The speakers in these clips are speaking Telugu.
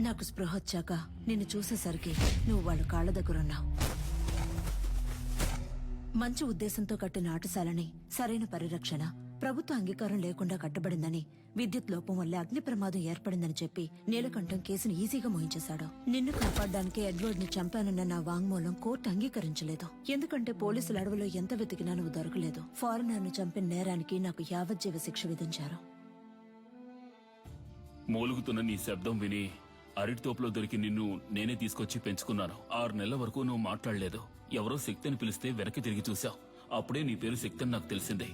నాకు స్పృహ వచ్చాక నిన్ను చూసేసరికి నువ్వు వాళ్ళ కాళ్ళ దగ్గరున్నావు మంచి ఉద్దేశంతో కట్టిన ఆటశాలని సరైన పరిరక్షణ. ప్రభుత్వ అంగీకారం లేకుండా కట్టబడిందని విద్యుత్ లోపం వల్ల అగ్ని ప్రమాదం ఏర్పడిందని చెప్పి నీలకంఠం కేసును ఈజీగా మోయించేశాడు నిన్ను కాపాడడానికి ఎడ్వర్డ్ని చంపానన్న నా వాంగ్మూలం కోర్టు అంగీకరించలేదు. ఎందుకంటే పోలీసుల అడవిలో ఎంత వెతికినా నువ్వు దొరకలేదు. ఫారినర్ను చంపిన నేరానికి నాకు యావజ్జీవ శిక్ష విధించారు. మూలుగుతున్న నీ శబ్దం విని అరటి తోపులో దొరికి నిన్ను నేనే తీసుకొచ్చి పెంచుకున్నాను. ఆరు నెలల వరకు నువ్వు మాట్లాడలేదు. ఎవరో శక్తి అని పిలిస్తే వెనక్కి తిరిగి చూశావు. అప్పుడే నీ పేరు శక్తి నాకు తెలిసిందే.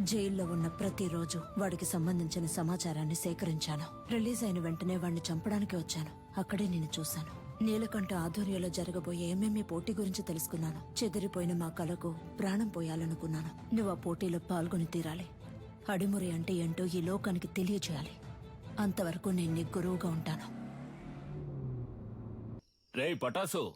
జైల్లో ఉన్న ప్రతిరోజు వాడికి సంబంధించిన సమాచారాన్ని సేకరించాను. రిలీజ్ అయిన వెంటనే వాడిని చంపడానికి వచ్చాను. అక్కడే నేను చూశాను. నీలకంఠ ఆధ్వర్యంలో జరగబోయే ఎంఎంఏ పోటీ గురించి తెలుసుకున్నాను. చెదిరిపోయిన మా కళకు ప్రాణం పోయాలనుకున్నాను. నువ్వు ఆ పోటీలో పాల్గొని తీరాలి. అడిమురి అంటే ఏంటో ఈ లోకానికి తెలియచేయాలి. అంతవరకు నేను నీ గురువుగా ఉంటాను. రే పటాసు!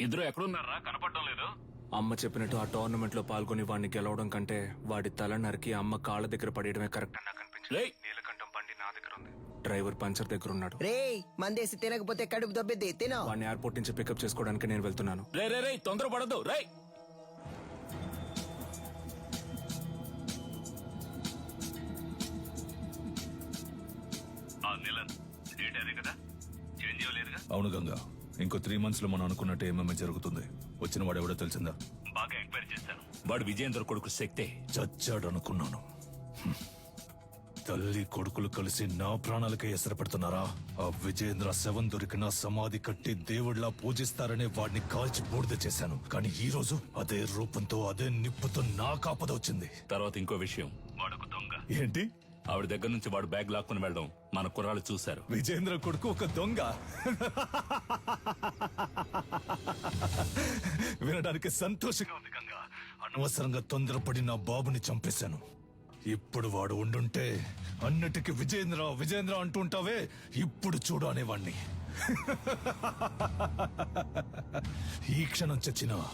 ఇద్దరు ఎక్కడున్నారా? కనపడడం లేదు. అమ్మ చెప్పినట్టు ఆ టోర్నమెంట్లో పాల్గొని వాడిని గెలవడం కంటే వాడి తల నరికి అమ్మ కాళ్ళ దగ్గర పడేయడమే కరెక్ట్. అని నాకు అనిపించింది రేయ్! నీలకంఠం బండి నా దగ్గర ఉంది. డ్రైవర్ పంచర్ దగ్గర ఉన్నాడు. రే మందేసి తినకపోతే కడుపు దొబ్బిద్ది. తినో. వాడిని ఎయిర్పోర్ట్ నుంచి పికప్ చేసుకోవడానికి నేను వెళ్తున్నాను. రే రే రే తొందరపడద్దు రే అవును గంగా. ఇంకో త్రీ మంత్స్లో మనం అనుకున్నట్టు ఏమేమి జరుగుతుంది. వచ్చిన వాడు ఎవడో తెలిసిందా? బాగా ఎంక్వైరీ చేశాను. వాడు విజయేంద్ర కొడుకు శక్తే చచ్చాడు అనుకున్నాను. హ్మ్. తల్లి కొడుకులు కలిసి నా ప్రాణాలకే ఎసరు పెడుతున్నారా ఆ విజయేంద్ర శవం దొరికిన సమాధి కట్టి దేవుడిలా పూజిస్తారనే వాడిని కాల్చి బూడిద చేశాను. కానీ ఈ రోజు అదే రూపంతో అదే నిప్పుతో నా కాపద వచ్చింది తర్వాత ఇంకో విషయం వాడొక దొంగ. ఏంటి? ఆవిడ దగ్గర నుంచి వాడు బ్యాగ్ లాక్కుని వెళ్ళడం మన కుర్రాళ్ళు చూశారు. విజేంద్ర కొడుకు ఒక దొంగ. వినడానికి సంతోషంగా ఉంది గంగా. అనవసరంగా తొందరపడి నా బాబుని చంపేశాను. ఇప్పుడు వాడు ఉండుంటే అన్నిటికీ విజేంద్ర విజేంద్ర అంటుంటావే ఇప్పుడు చూడు అనేవాణ్ణి. ఈ క్షణం చచ్చినా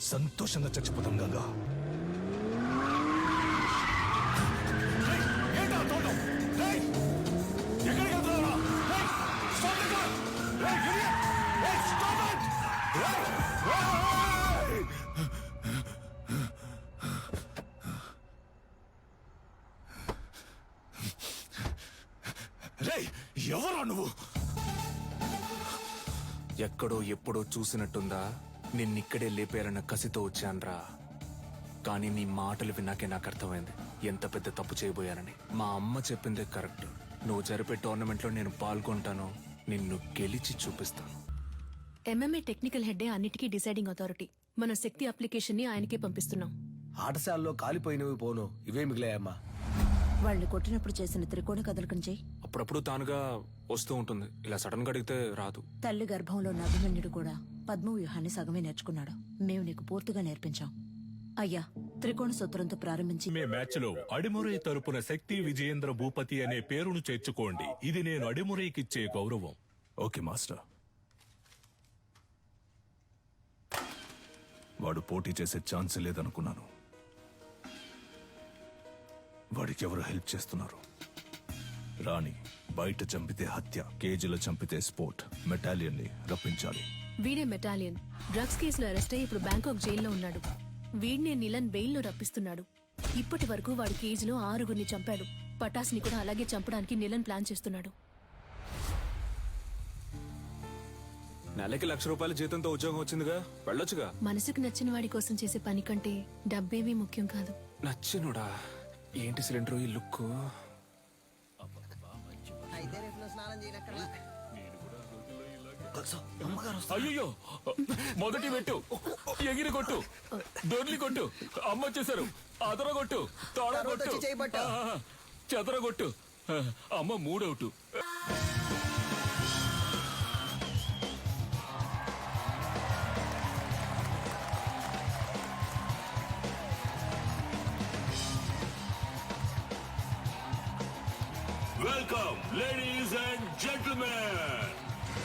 సంతోషంగా చచ్చిపోతాం గంగా. రేయ్, ఎవరా నువ్వు? ఎక్కడో ఎప్పుడో చూసినట్టుందా? నిన్నిక్కడే లేపేయాలన్న కసితో వచ్చాన్రా. కానీ నీ మాటలు విన్నాకే నాకు అర్థమైంది. ఎంత పెద్ద తప్పు చేయబోయానని. మా అమ్మ చెప్పిందే కరెక్ట్. నువ్వు జరిపే టోర్నమెంట్లో నేను పాల్గొంటాను. నిన్ను గెలిచి చూపిస్తాను. ఎంఎంఏ టెక్నికల్ హెడ్డే అన్నిటికీ డిసైడింగ్ అథారిటీ. మన శక్తి అప్లికేషన్ని ఆయనకే పంపిస్తున్నాం. ఆటశాలలో కాలిపోయినవి పోను. ఇవే మిగిలాయమ్మా. వాళ్ళని కొట్టినప్పుడు చేసిన త్రికోణ కదలకం చేయి. అప్పుడప్పుడు తానుగా వస్తూ ఉంటుంది. ఇలా సడన్గా అడిగితే రాదు. తల్లి గర్భంలో ఉన్న అభిమన్యుడు కూడా పద్మ వ్యూహాన్ని సగమే నేర్చుకున్నాడు. మేము నీకు పూర్తిగా నేర్పించాం. అయ్యా త్రికోణ సూత్రంతో ప్రారంభించి మే మ్యాచ్లో అడిమురై తరపున శక్తి విజయేంద్ర భూపతి అనే పేరును చేర్చుకోండి. ఇది నేను అడిమురైకిచ్చే గౌరవం. Okay master. వాడు పోటీ చేసే ఛాన్స్ లేదనుకున్నాను. వాడికి ఎవరు హెల్ప్ చేస్తున్నారు? రాణి బయట చంపితే హత్య కేజీలో చంపితే స్పోర్ట్ మెటాలియన్ని రప్పించాలి. వీడే మెటాలియన్. డ్రగ్స్ కేసులో అరెస్ట్ అయ్యి ఇప్పుడు బ్యాంకాక్ జైల్లో ఉన్నాడు. వీడినే నిలన్ బెయిల్లో రప్పిస్తున్నాడు. ఇప్పటి వరకు వాడి కేజీలో ఆరుగురిని చంపాడు. పటాస్ని కూడా అలాగే చంపడానికి నిలన్ ప్లాన్ చేస్తున్నాడు. నెలకి లక్ష రూపాయల జీతంతో ఉద్యోగం వచ్చిందిగా? వెళ్ళొచ్చుగా? మనసుకు నచ్చిన వాడి కోసం చేసే పని కంటే డబ్బేమీ ముఖ్యం కాదు. నచ్చినుడా? ఏంటి సిలిండర్ ఈ లుక్ అయితే రేపు నువ్వు స్నానం చేయనక్కర్లా అయ్యో మొదటి పెట్టు ఎగిరి కొట్టు దొర్లి కొట్టు అమ్మ వచ్చేసారు అదర కొట్టు తోడ కొట్టు. వచ్చి చేయి పట్టు. ఆహా, చెదర కొట్టు. అమ్మ మూడవుటు. Welcome ladies and gentlemen.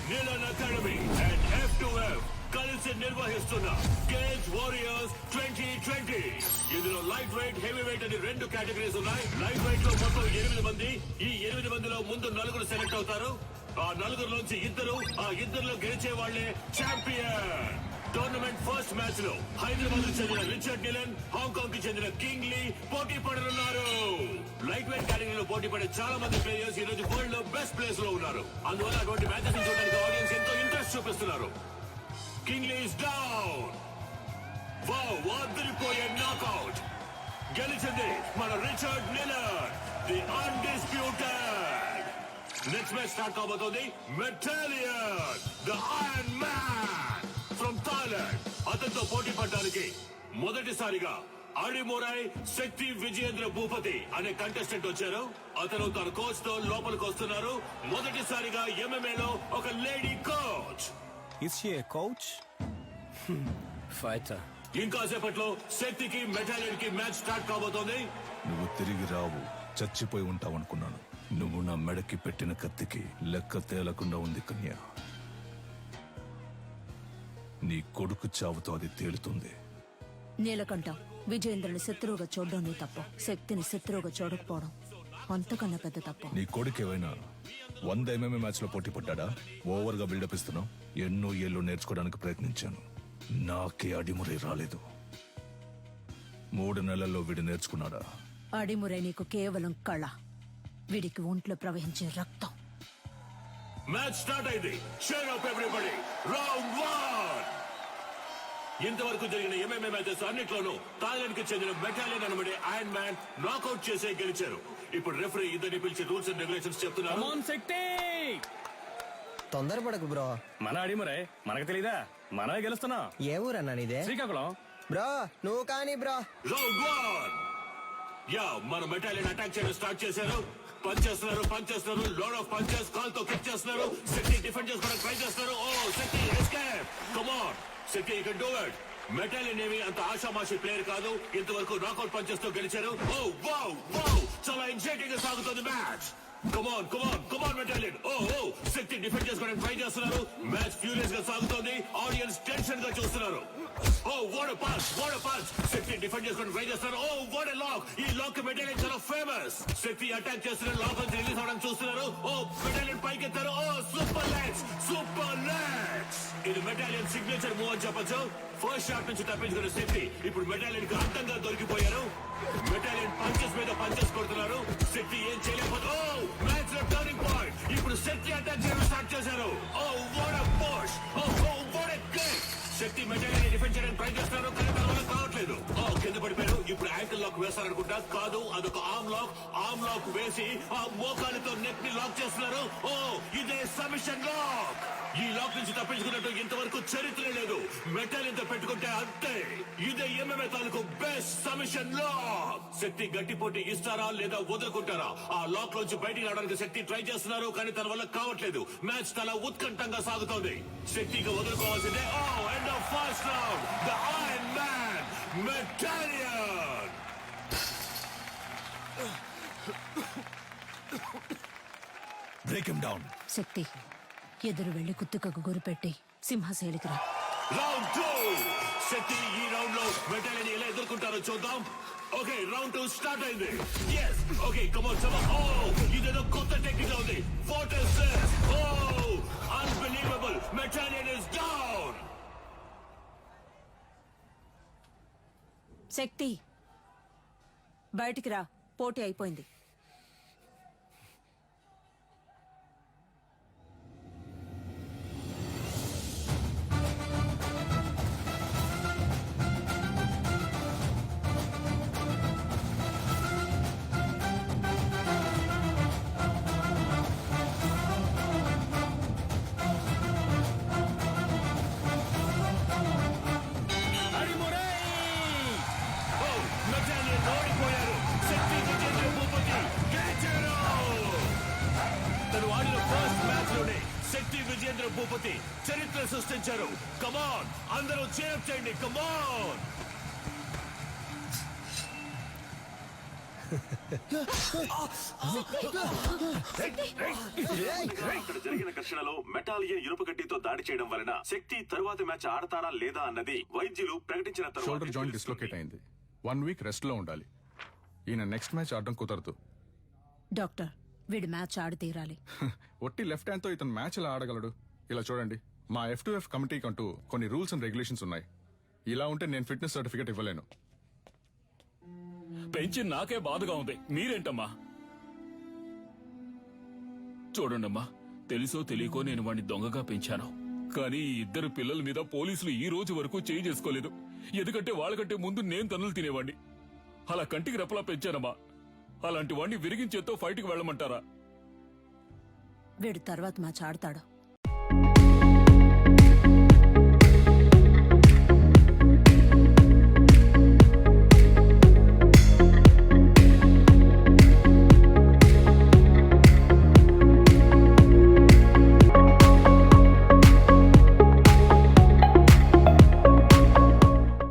Nilan academy and F two కలిసి నిర్వహిస్తున్న కేజ్ వారియర్స్ ట్వంటీ ట్వంటీ ఇందులో లైట్ వెయిట్ హెవీ వెయిట్ అని రెండు కేటగిరీస్ ఉన్నాయి. లైట్ వెయిట్లో మొత్తం ఎనిమిది మంది. ఈ ఎనిమిది మందిలో ముందు నలుగురు సెలెక్ట్ అవుతారు. ఆ నలుగురులోంచి ఇద్దరు ఆ ఇద్దరులో గెలిచే వాళ్ళే ఛాంపియన్ టోర్నమెంట్ ఫస్ట్ మ్యాచ్లో హైదరాబాద్ చెందిన రిచర్డ్ నిలన్ హాంకాంగ్కి చెందిన కింగ్ లీ పోటీ పడనున్నారు. లైట్ వెయిట్ కేటగిరీలో పోటీ పడే చాలా మంది ప్లేయర్స్ ఈ రోజు వరల్డ్లో బెస్ట్ ప్లేస్లో ఉన్నారు. అందువల్ల అటువంటి మ్యాచెస్ చూడడానికి ఆడియన్స్ ఎంతో ఇంట్రెస్ట్ చూపిస్తున్నారు. King Lee is down. Wow వాదిరిపోయే knockout గెలిచింది మన Richard Nilan the undisputed next match start కాబోతోంది మెటాలియన్ ద ఐరన్ మ్యాన్. అతనితో పోటీ పడడానికి మొదటిసారిగా అడిమోరాయ్ శక్తి విజయేంద్ర భూపతి అనే కంటెస్టెంట్ వచ్చారు. అతను తన కోచ్తో లోపలికి వస్తున్నారు. మొదటిసారిగా MMA లో ఒక lady coach is coach fighter ఇంకాసేపట్లో శక్తికి మెటాలియన్కి మ్యాచ్ స్టార్ట్ కాబోతోంది. నువ్వు తిరిగి రావు. చచ్చిపోయి ఉంటావనుకున్నాను నువ్వు నా మెడకి పెట్టిన కత్తికి లెక్క తేలకుండా ఉంది కన్యా. నీ కొడుకు చావుతో అది తేలుతుంది. నీలకంఠం విజయేంద్రుని శత్రువుగా చూడడం నీ తప్పు. శక్తిని శత్రువుగా చూడకపోవడం అంతకన్నా పెద్ద తప్పు. నీ కొడుకు ఏమైనా వంద ఎంఎంఏ మ్యాచ్లో పోటీ పడ్డా ఓవర్గా బిల్డప్ ఇస్తున్నావు? ఎన్నో ఏళ్ళు నేర్చుకోవడానికి ప్రయత్నించాను. నాకే అడిముறை రాలేదు. మూడు నెలల్లో వీడు నేర్చుకున్నాడా? అడిమురే నీకు కేవలం కళ. వీడికి ఒంట్లో ప్రవహించే రక్తం. మ్యాచ్ స్టార్ట్ అయింది. Cheer up everybody round one ఇంతవరకు జరిగిన ఎంఎంఏ మ్యాచెస్ అన్నిట్లోనూ థాయిలాండ్కి చెందిన మెటాలియన్ అనబడే ఐరన్ మ్యాన్ నాకౌట్ చేసే గెలిచారు. ఇప్పుడు రెఫరీ ఇద్దరిని పిలిచి రూల్స్ అండ్ రెగ్యులేషన్స్ చెప్తున్నారు. తొందరపడకు బ్రో మన అడిమరే మనకు తెలీదా? మనమే గెలుస్తున్నాం. ఏ ఊరన్నా నీదే? శ్రీకాకుళం. బ్రో నువ్వు కానీ బ్రో. రౌండ్ వన్ యా మన మెటాలియన్ అటాక్ చేయడం స్టార్ట్ చేశారు. పంచేస్తున్నారు పంచేస్తున్నారు లోడ్ ఆఫ్ పంచెస్ కాల్తో కిక్ చేస్తున్నారు. శక్తి డిఫెండ్ చేసుకోవడానికి ట్రై చేస్తున్నారు. ఓ Shakti escape come on Shakti you can do it metal ఏమి అంత ఆషామాషి ప్లేయర్ కాదు. ఇంతవరకు నాకౌట్ పంచెస్తో గెలిచారు. ఓ వావ్ వావ్ చాలా ఎగ్జైటింగ్గా సాగుతుంది match. Come on come on come on మెటాలియన్ oh oh Shakti defend చేసుకోవడానికి ట్రై చేస్తున్నారు. మ్యాచ్ ఫ్యూరియస్గా సాగుతోంది. ఆడియన్స్ టెన్షన్గా చూస్తున్నారు. ఓ what pass what pass Shakti defend చేసుకోవడానికి ట్రై చేస్తున్నారు. ఓ వాట్ లాక్ ఈ లాక్ మెటాలియన్ చాలా ఫేమస్ శక్తి అటాక్ చేస్తున్నారు. లాక్ నుంచి రిలీజ్ అవడం చూస్తున్నారు. ఓ మెటాలియన్ పైకి ఎత్తారు oh super legs super legs ఇది మెటాలియన్ సిగ్నేచర్ మూవ్ అని చెప్పచ్చు. ఫస్ట్ షాట్ నుంచి తప్పించుకున్న శక్తి ఇప్పుడు మెటాలియన్కి అడ్డంగా దొరికిపోయారు. మెటాలియన్ పంచెస్ మీద పంచెస్ కొడుతున్నారు. శక్తి ఏం చేయలేకపోతే ఓ మ్యాచ్లో టర్నింగ్ పాయింట్ ఇప్పుడు శక్తి అటాక్ చేయడం స్టార్ట్ చేశారు. Oh what posh oh Shakti మెటాలియన్ డిఫెండ్ చేయడానికి ట్రై చేస్తున్నారు కానీ తన వల్ల కావట్లేదు. ఓ కింద పడిపోయారు. ఇప్పుడు యాంకిల్ లాక్ వేస్తారనుకుంటా. కాదు అదొక ఆమ్ లాక్ ఆమ్ లాక్ వేసి ఆ మోకాలతో నెక్ని లాక్ చేస్తున్నారు. ఓ ఇదే సమిషన్ లాక్ ఈ లాక్ నుంచి తప్పించుకున్నట్టు ఇంతవరకు చరిత్ర లేదు. మెటల్ ఇంత పెట్టుకుంటే అంతే. ఇదే ఎంఎంఏ తాలూకు బెస్ట్ సమిషన్ లాక్ శక్తి గట్టి పోటీ ఇస్తారా లేదా వదులుకుంటారా? ఆ లాక్ నుంచి బయటికి రావడానికి శక్తి ట్రై చేస్తున్నారు కానీ తన వల్ల కావట్లేదు. మ్యాచ్ తల ఉత్కంఠంగా సాగుతోంది. శక్తిగా వదులుకోవాల్సిందే. ఓ end round the iron man మెటాలియన్ break him down Shakti ఎదురు వెళ్ళి కుత్తుకకు గురిపెట్టి సింహశైలికి రా. రౌండ్ టూ శక్తి ఈ రౌండ్లో మెటాలియన్ ఎలా ఎదుర్కొంటారో చూద్దాం. ఓకే రౌండ్ టూ స్టార్ట్ అయింది. ఎస్ ఓకే కమోన్ సమ ఓ ఇదేదో కొత్త టెక్నిక్ ఉంది. What is this oh unbelievable మెటాలియన్ ఇస్ డౌన్ శక్తి. బయటికి రా. పోటీ అయిపోయింది. భూపతి చరిత్ర సృష్టించారు. కమాన్ అందరూ చేయండి. కమాన్ ఇక్కడ జరిగిన ఘర్షణలో మెటాలియన్ ఇనుప గడ్డితో దాడి చేయడం వలన శక్తి తరువాతి మ్యాచ్ ఆడతారా లేదా అన్నది వైద్యులు ప్రకటించిన షోల్డర్ తర్వాత జాయింట్ డిస్లొకేట్ అయింది. వన్ వీక్ రెస్ట్లో ఉండాలి. ఈయన నెక్స్ట్ మ్యాచ్ ఆడడం కుదరదు. డాక్టర్ వీడి మ్యాచ్ ఆడి తీరాలి. ఒట్టి లెఫ్ట్ హ్యాండ్తో ఇతను మ్యాచ్ ఎలా ఆడగలడు? ఇలా చూడండి. మా ఎఫ్ టు ఎఫ్ కమిటీకి అంటూ కొన్ని రూల్స్ అండ్ రెగ్యులేషన్స్ ఉన్నాయి. ఇలా ఉంటే నేను ఫిట్నెస్ సర్టిఫికేట్ ఇవ్వలేను. పెంచి నాకే బాధగా ఉంది. మీరేంటమ్మా? చూడండమ్మా తెలుసో తెలియకో నేను వాడిని దొంగగా పెంచాను. కానీ ఈ ఇద్దరు పిల్లల మీద పోలీసులు ఈ రోజు వరకు చేయి చేసుకోలేదు. ఎందుకంటే వాళ్ళకంటే ముందు నేను తన్నులు తినేవాడిని అలా కంటికి రెప్పలా పెంచానమ్మా. అలాంటి వాడిని విరిగించేతో ఫైట్కి వెళ్ళమంటారా? వీడు తర్వాత మ్యాచ్ ఆడతాడు